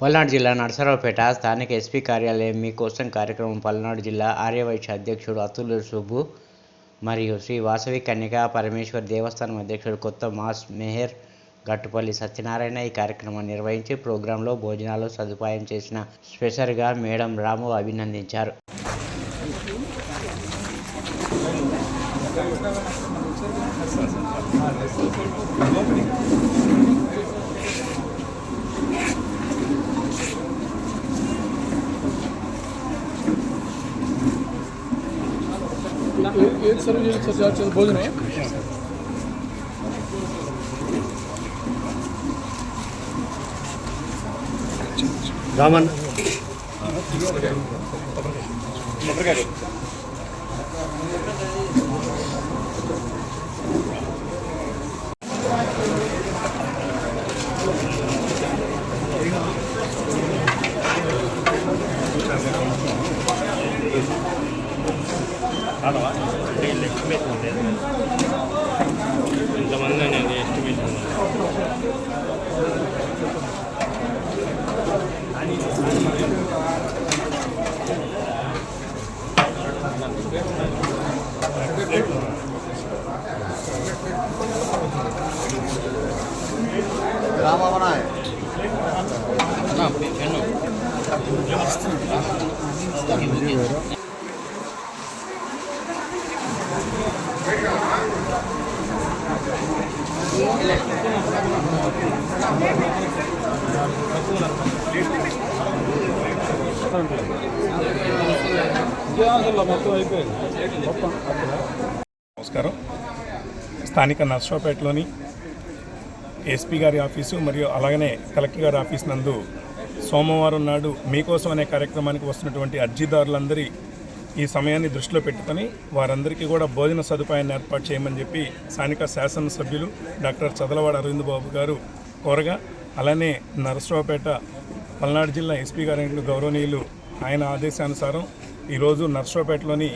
పల్నాడు జిల్లా నరసరావుపేట స్థానిక ఎస్పీ కార్యాలయం మీకోసం కార్యక్రమం పల్నాడు జిల్లా ఆర్యవైశ్య అధ్యక్షుడు అతుల్ సుబ్బు మరియు శ్రీ వాసవి కన్యకా పరమేశ్వర్ దేవస్థానం అధ్యక్షుడు కొత్త మాస్ మెహర్ గట్టుపల్లి సత్యనారాయణ ఈ కార్యక్రమాన్ని నిర్వహించి ప్రోగ్రాంలో భోజనాలు సదుపాయం చేసిన స్పెషల్గా మేడం రాము అభినందించారు. एक बोल रहे हैं रामन Thank you. చేసి సార్ చేయాల్సిన భోజనం రామన్ ఇంతమంది అనేది ఎస్టిమేషన్ మొత్తం అయిపోయింది నమస్కారం. స్థానిక నర్సరావుపేటలోని ఎస్పీ గారి ఆఫీసు మరియు అలాగనే కలెక్టర్ గారి ఆఫీస్ నందు సోమవారం నాడు మీకోసం అనే కార్యక్రమానికి వస్తున్నటువంటి అర్జీదారులందరి ఈ సమయాన్ని దృష్టిలో పెట్టుకొని వారందరికీ కూడా భోజన సదుపాయాన్ని ఏర్పాటు చేయమని చెప్పి స్థానిక శాసనసభ్యులు డాక్టర్ చదలవాడ అరవింద్ బాబు గారు కోరగా అలానే నరసరావుపేట పల్నాడు జిల్లా ఎస్పీ గారి గౌరవనీయులు ఆయన ఆదేశానుసారం ఈరోజు నర్సరావుపేటలోని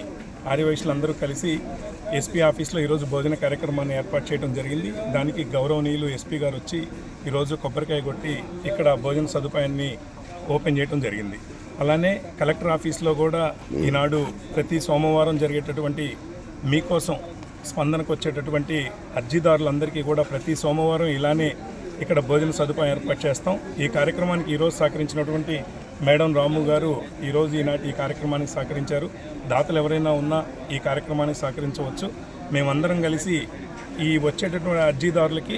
ఆర్యవైశ్యులందరూ కలిసి ఎస్పీ ఆఫీస్లో ఈరోజు భోజన కార్యక్రమాన్ని ఏర్పాటు చేయడం జరిగింది. దానికి గౌరవనీయులు ఎస్పీ గారు వచ్చి ఈరోజు కొబ్బరికాయ కొట్టి ఇక్కడ భోజన సదుపాయాన్ని ఓపెన్ చేయడం జరిగింది. అలానే కలెక్టర్ ఆఫీస్లో కూడా ఈనాడు ప్రతి సోమవారం జరిగేటటువంటి మీకోసం స్పందనకు వచ్చేటటువంటి అర్జీదారులందరికీ కూడా ప్రతి సోమవారం ఇలానే ఇక్కడ భోజన సదుపాయం ఏర్పాటు చేస్తాం. ఈ కార్యక్రమానికి ఈరోజు సహకరించినటువంటి మేడం రాము గారు ఈరోజు ఈనాటి ఈ కార్యక్రమానికి సహకరించారు. దాతలు ఎవరైనా ఉన్నా ఈ కార్యక్రమానికి సహకరించవచ్చు. మేమందరం కలిసి ఈ వచ్చేటటువంటి అర్జీదారులకి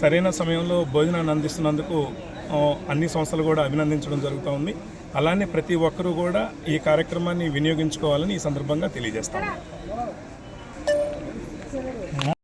సరైన సమయంలో భోజనాన్ని అందిస్తున్నందుకు అన్ని సంస్థలు కూడా అభినందించడం జరుగుతూ ఉంది. అలానే ప్రతి ఒక్కరూ కూడా ఈ కార్యక్రమాన్ని వినియోగించుకోవాలని ఈ సందర్భంగా తెలియజేస్తాం